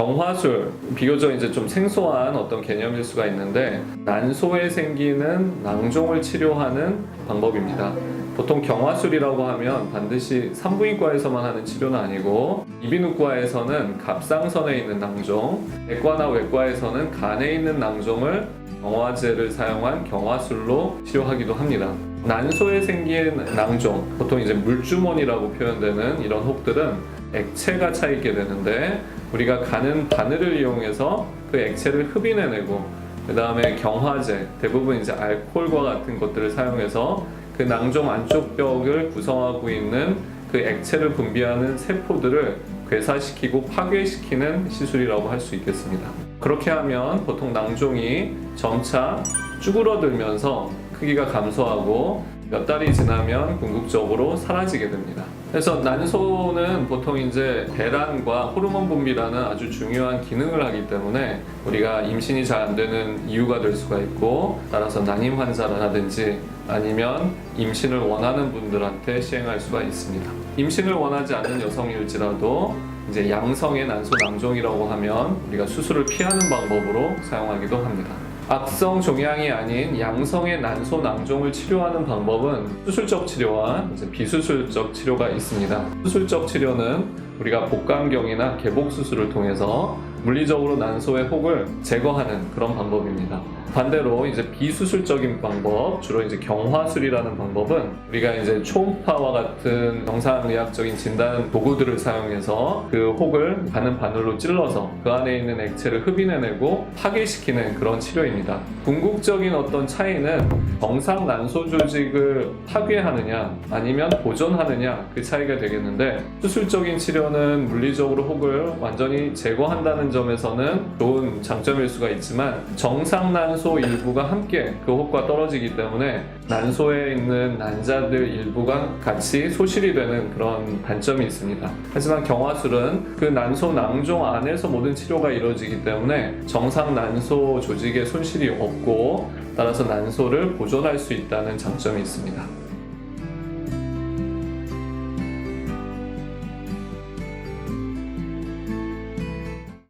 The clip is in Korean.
경화술 비교적 이제 좀 생소한 어떤 개념일 수가 있는데 난소에 생기는 낭종을 치료하는 방법입니다. 보통 경화술이라고 하면 반드시 산부인과에서만 하는 치료는 아니고 이비인후과에서는 갑상선에 있는 낭종, 내과나 외과에서는 간에 있는 낭종을 경화제를 사용한 경화술로 치료하기도 합니다. 난소에 생긴 낭종, 보통 이제 물주머니라고 표현되는 이런 혹들은 액체가 차 있게 되는데 우리가 가는 바늘을 이용해서 그 액체를 흡인해내고 그 다음에 경화제, 대부분 이제 알코올과 같은 것들을 사용해서 그 낭종 안쪽 벽을 구성하고 있는 그 액체를 분비하는 세포들을 괴사시키고 파괴시키는 시술이라고 할 수 있겠습니다. 그렇게 하면 보통 낭종이 점차 쭈그러들면서 크기가 감소하고 몇 달이 지나면 궁극적으로 사라지게 됩니다. 그래서 난소는 보통 이제 배란과 호르몬 분비라는 아주 중요한 기능을 하기 때문에 우리가 임신이 잘 안 되는 이유가 될 수가 있고 따라서 난임 환자라든지 아니면 임신을 원하는 분들한테 시행할 수가 있습니다. 임신을 원하지 않는 여성일지라도 이제 양성의 난소 낭종이라고 하면 우리가 수술을 피하는 방법으로 사용하기도 합니다. 악성 종양이 아닌 양성의 난소 낭종을 치료하는 방법은 수술적 치료와 비수술적 치료가 있습니다. 수술적 치료는 우리가 복강경이나 개복 수술을 통해서 물리적으로 난소의 혹을 제거하는 그런 방법입니다. 반대로 이제 비수술적인 방법, 주로 이제 경화술이라는 방법은 우리가 이제 초음파와 같은 영상의학적인 진단 도구들을 사용해서 그 혹을 가는 바늘로 찔러서 그 안에 있는 액체를 흡인해내고 파괴시키는 그런 치료입니다. 궁극적인 어떤 차이는 정상 난소 조직을 파괴하느냐 아니면 보존하느냐 그 차이가 되겠는데 수술적인 치료 는 물리적으로 혹을 완전히 제거한다는 점에서는 좋은 장점일 수가 있지만 정상 난소 일부가 함께 그 혹과 떨어지기 때문에 난소에 있는 난자들 일부가 같이 소실이 되는 그런 단점이 있습니다. 하지만 경화술은 그 난소 낭종 안에서 모든 치료가 이루어지기 때문에 정상 난소 조직에 손실이 없고 따라서 난소를 보존할 수 있다는 장점이 있습니다.